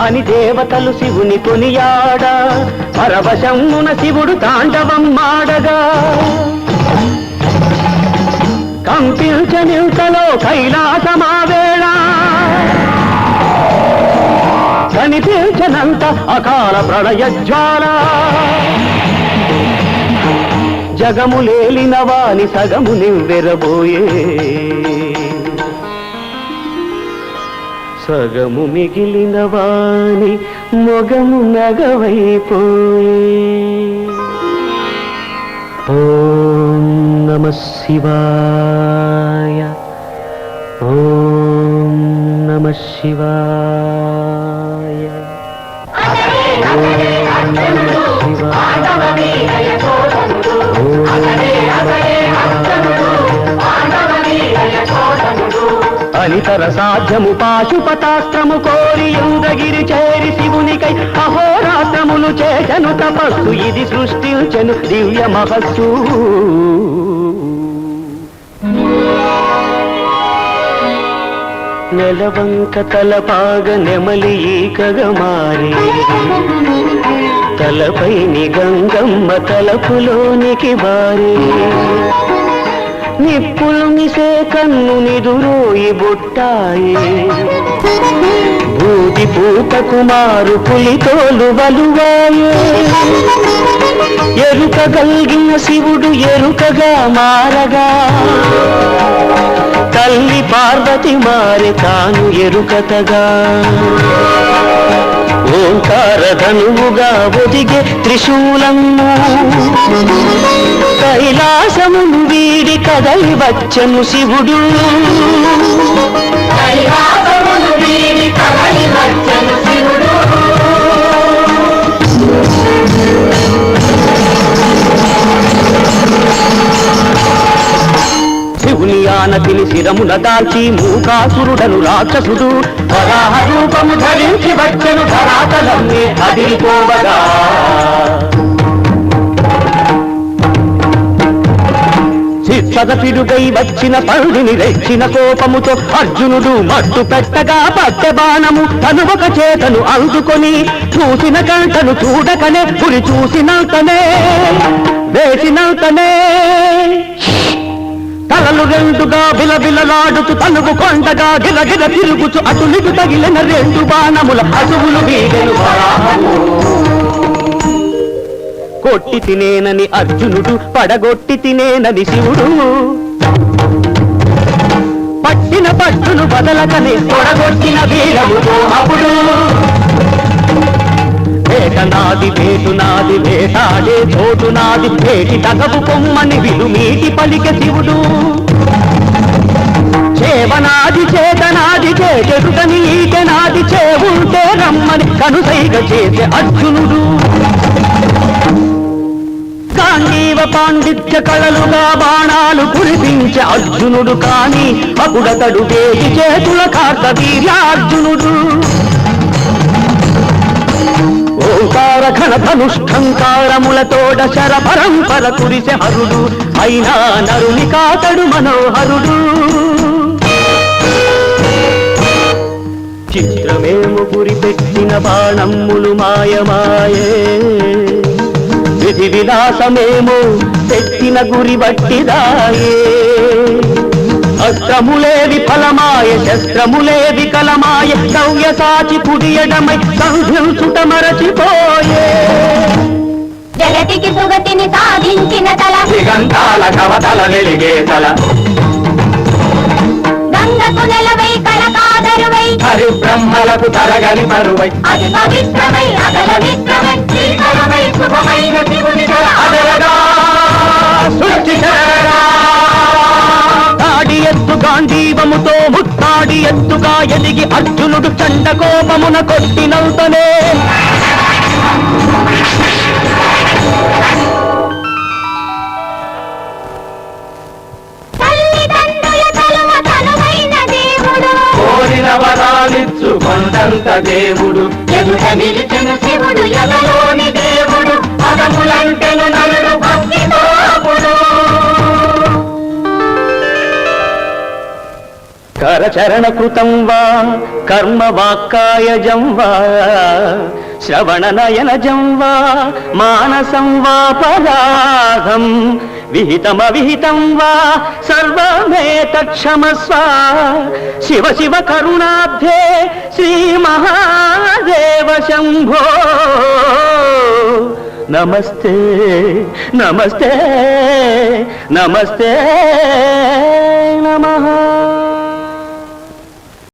అని దేవతలు శివుని కొనియాడ పరవశమున శివుడు తాండవం మాడగా. కంపించనింతలో కైలాసమావేళ. కనిపించనంత అకాల ప్రళయ జ్వాల. జగములేలిన వాని సగము నివ్వెరబోయే. సగము మిగిలిన వాణి మొగము నగవైపోయి. ఓం నమ శివాయ. ఓం నమ శివాయ. ఓం నమ శివాయ. అనితర సాధ్యము పాశుపతాస్త్రము కోరి యుందగిరి చేరి శివునికై అహోరాత్రములు చేశను తపస్సు ఇది సృష్టించను దివ్య మహస్సు. నెలవంక తలపాగ నెమలి ఈకగా మారి తలపై గంగమ్మ తలపులోనికి వారి. నిప్పులు మిసే కన్ను నిదురోయి బొట్టాయి. బూది పూత కుమారు పులితోలు వలువాయే. ఎరుక గల్గిన శివుడు ఎరుకగా మారగా. తల్లి పార్వతి మారి తాను ఎరుకతగా. ఓంకార ధనువుగా ఒదిగే త్రిశూలము. కైలాసమును వీడి కదలి వచ్చను శివుడు. కదలి వచ్చను శివుడు. ఆనతిని శిరమున దాల్చి మూకాసురుడను రాక్షసుడు. వరాహ రూపము ధరించి వచ్చను ధరాతలమ్మే అదిరిపోవగా చిత్తదపిడుగై వచ్చిన పరుడిని రెచ్చిన కోపముతో అర్జునుడు మట్టు పెట్టగా పట్టె బాణము తను ఒక చేతను అందుకొని చూసిన కంటను చూడకనే పురి చూసినంతనే వేసినంతనే. తలలు రెండుగా బిలబిలలాడుతూ తనుగు కొండగా గిలగిల తిరుగుచు అటులిగు తగిలిన రెండు బాణముల అసువులు వీడెను కొట్టి తినేనని అర్జునుడు పడగొట్టి తినేనని శివుడు. పట్టిన పట్టును బదలకని పొడగొట్టిన వీరముతో అప్పుడు. వేట నాది వేటు నాది వేటాడే చోటు నాది వేటి తగవు కొమ్మని విలుమీటి పలిక శివుడు. చేవనాది చేతనాది చేటెరుకని ఈటెనాది చేవుంటే రమ్మని కనుసైగ చేసే అర్జునుడు. గాంధీవ పాండిత్య కళలుగా బాణాలు కురిపించే అర్జునుడు కాని అప్పుడతడు వేడి చేతుల కార్తవీర్యార్జునుడు ఓంకార ఘన ధనుష్ఠంకారములతోడ శర పరంపర కురిసె హరుడు. అయినా నరుని కాతడు మనోహరుడు. చిత్రమేము గురి పెట్టిన బాణమ్ములు మాయమాయే. విధి విలాసమేమో పెట్టిన గురి బట్టిదాయే. అస్త్రములే విఫలమాయ శస్త్రములే వికలమాయ సౌయ సాచి పుడియడమై సంధించుట మరచిపోయే. జగతికి సుగతిని సాధించిన తల దిగంతాల కవతల వెలిగే తల. గంగకు నెలవై కళకాదరువై హరి బ్రహ్మలకు తరగని పరువై. అది పవిత్రమై అగల విత్రమై శ్రీకరమై శుభమైన శివుని అదరగా సృష్టి ఎత్తు గాంధీవముతో ముత్తాడి ఎత్తుగా ఎదిగి అర్జునుడు చండ కోపమున కొట్టినంతనే దేవుడు. ఎదుట నిలిచిన శివుడు చరణకృతం వా కర్మ వాక్కాయజం వా శ్రవణనయనజం వా మానసం వా పరాగం విహితమవిహితం వా సర్వమేతక్షమస్వ శివ శివ కరుణాబ్ధే శ్రీ మహాదేవ శంభో నమస్తే నమస్తే నమస్తే నమః